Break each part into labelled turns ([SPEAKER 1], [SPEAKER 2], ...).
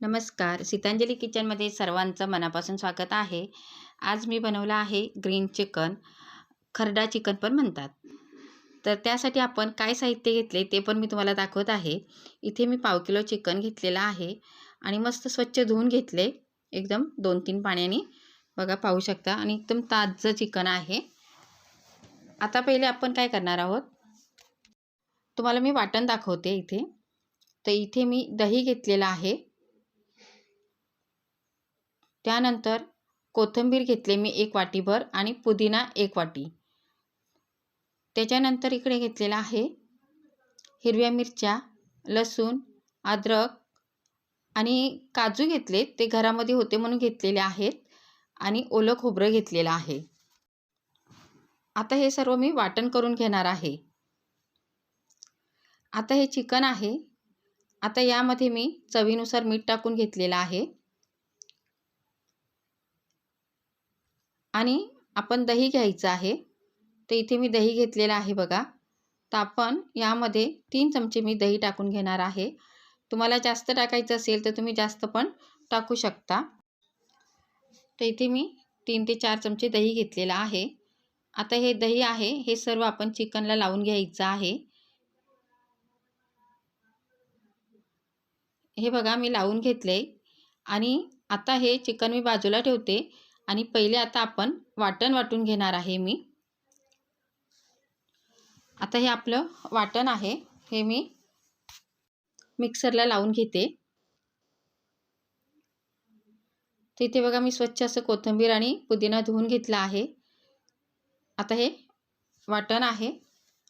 [SPEAKER 1] नमस्कार. सीतांजली किचनमध्ये सर्वांचं मनापासून स्वागत आहे. आज मी बनवलं आहे ग्रीन चिकन. खरडा चिकन पण म्हणतात. तर त्यासाठी आपण काय साहित्य घेतले ते पण मी तुम्हाला दाखवत आहे. इथे मी पाव किलो चिकन घेतलेलं आहे आणि मस्त स्वच्छ धुवून घेतले. एकदम दोन तीन पाण्याने. बघा पाहू शकता. आणि एकदम ताजं चिकन आहे. आता पहिले आपण काय करणार आहोत? तुम्हाला मी वाटण दाखवते इथे. तर इथे मी दही घेतलेलं आहे. त्यानंतर कोथिंबीर घेतले मी एक वाटीभर आणि पुदिना एक वाटी. त्याच्यानंतर इकडे घेतलेला आहे हिरव्या मिरच्या लसूण अद्रक आणि काजू घेतले ते घरामध्ये होते म्हणून घेतलेले आहेत आणि ओलं खोबरं घेतलेलं आहे. आता हे सर्व मी वाटण करून घेणार आहे. आता हे चिकन आहे. आता यामध्ये मी चवीनुसार मीठ टाकून घेतलेलं आहे. आणि आपण दही घ्यायचं आहे. तर इथे मी दही घेतलेलं आहे बघा. तर आपण यामध्ये तीन चमचे मी दही टाकून घेणार आहे. तुम्हाला जास्त टाकायचं असेल तर तुम्ही जास्त पण टाकू शकता. तर इथे मी तीन ते चार चमचे दही घेतलेलं आहे. आता हे दही आहे हे सर्व आपण चिकनला लावून घ्यायचं आहे. हे बघा मी लावून घेतले आणि आता हे चिकन मी बाजूला ठेवते. आणि पहिले आता आपण वाटण वाटून घेणार आहे मी. आता हे आपलं वाटण आहे. हे मी मिक्सरला लावून घेते. तिथे बघा मी स्वच्छ असं कोथिंबीर आणि पुदिना धुवून घेतला आहे. आता हे वाटण आहे.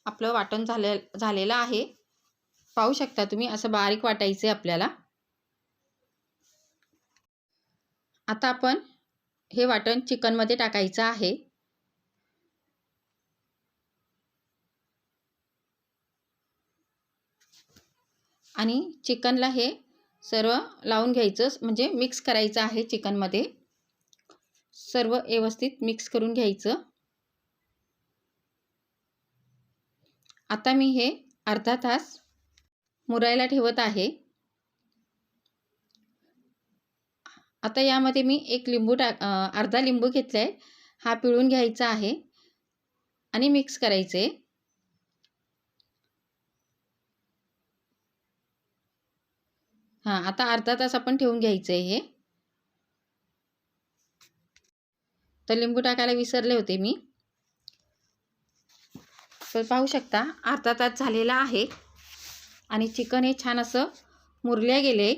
[SPEAKER 1] आपलं वाटण झाले झालेलं आहे. पाहू शकता तुम्ही असं बारीक वाटायचं आहे आपल्याला. आता आपण हे वाटण चिकनमध्ये टाकायचं आहे. आणि चिकनला हे सर्व लावून घ्यायचं म्हणजे मिक्स करायचं आहे चिकनमध्ये. सर्व व्यवस्थित मिक्स करून घ्यायचं. आता मी हे अर्धा तास मुरायला ठेवत आहे. आता यामध्ये मी एक लिंबू टाक अर्धा लिंबू घेतला आहे हा पिळून घ्यायचा आहे. आणि मिक्स करायचे हां आता अर्धा तास आपण ठेवून घ्यायचं आहे हे. तर लिंबू टाकायला विसरले होते मी. तर पाहू शकता अर्धा तास झालेला आहे. आणि चिकन हे छान असं मुरल्या गेले.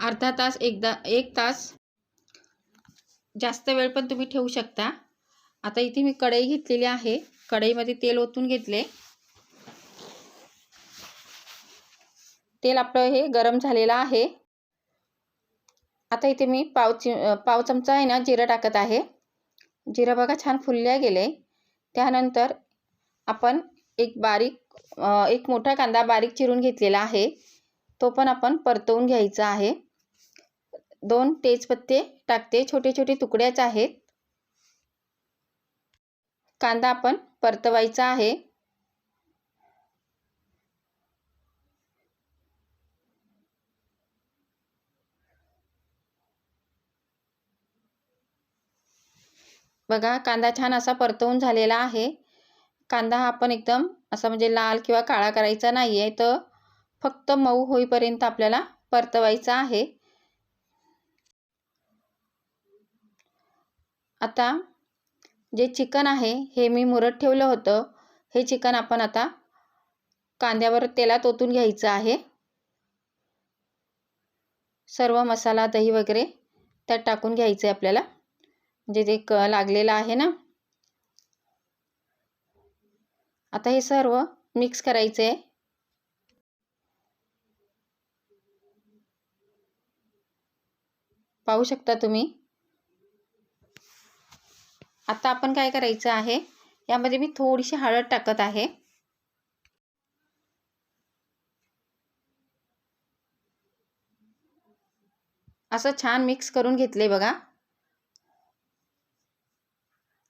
[SPEAKER 1] अर्धा तास एकदा एक तास जास्त वेळ पण तुम्ही ठेवू शकता. आता इथे मी कढई घेतलेली आहे. कढईमध्ये तेल ओतून घेतले. तेल आपलं हे गरम झालेलं आहे. आता इथे मी पाव चि पाव चमचा आहे ना जिरं टाकत आहे. जिरं बघा छान फुलल्या गेले. त्यानंतर आपण एक बारीक एक मोठा कांदा बारीक चिरून घेतलेला आहे. तो पण आपण परतवून घ्यायचा आहे. दोन तेजपत्ते टाकते. छोटे छोटे तुकड्याच आहेत. कांदा आपण परतवायचा आहे. बघा कांदा छान असा परतवून झालेला आहे. कांदा हा आपण एकदम असा म्हणजे लाल किंवा काळा करायचा नाही आहे तर फक्त मऊ होईपर्यंत आपल्याला परतवायचा आहे. आता जे चिकन आहे हे मी मुरत ठेवलं होतं. हे चिकन आपण आता कांद्यावर तेलात ओतून घ्यायचं आहे. सर्व मसाला दही वगैरे त्यात टाकून घ्यायचं आहे आपल्याला. म्हणजे जे क लागलेलं आहे ना. आता हे सर्व मिक्स करायचं आहे. पाहू शकता तुम्ही? आता आपण काय करायचं आहे? यामध्ये मी थोडीशी हळद टाकत आहे. असं छान मिक्स करून घेतले बघा.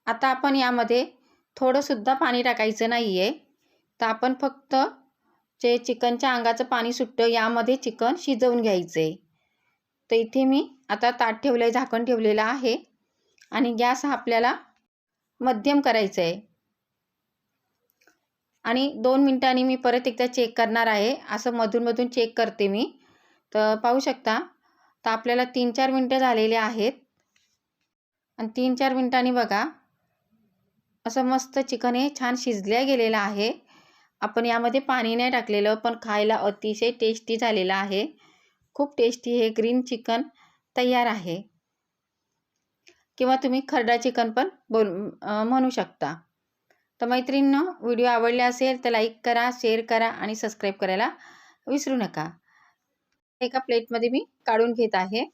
[SPEAKER 1] आता आपण यामध्ये थोडंसुद्धा पाणी टाकायचं नाही आहे तर आपण फक्त जे चिकनच्या अंगाचं पाणी सुटतं यामध्ये चिकन शिजवून घ्यायचं आहे तर इथे मी आता ताट ठेवलं आहे झाकण ठेवलेलं आहे. आणि गॅस हा आपल्याला मध्यम करायचं आहे आणि दोन मिनटांनी मी परत एकदा चेक करणार आहे. असं मधूनमधून चेक करते मी. तर पाहू शकता तर आपल्याला तीन चार मिनटं झालेले आहेत. आणि तीन चार मिनटांनी बघा असं मस्त चिकन हे छान शिजल्या गेलेलं आहे. आपण यामध्ये पाणी नाही टाकलेलं पण खायला अतिशय टेस्टी झालेलं आहे. खूप टेस्टी हे ग्रीन चिकन तयार आहे. किंवा तुम्ही खरडा चिकन पण बोल म्हणू शकता. तर मैत्रिणींनो व्हिडिओ आवडले असेल तर लाईक करा शेअर करा आणि सबस्क्राईब करायला विसरू नका. एका प्लेटमध्ये मी काढून घेत आहे.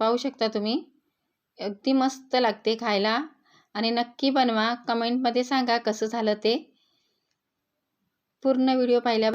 [SPEAKER 1] पाहू शकता तुम्ही अगदी मस्त लागते खायला. आणि नक्की बनवा. कमेंटमध्ये सांगा कसं झालं ते. पूर्ण व्हिडिओ पाहिल्या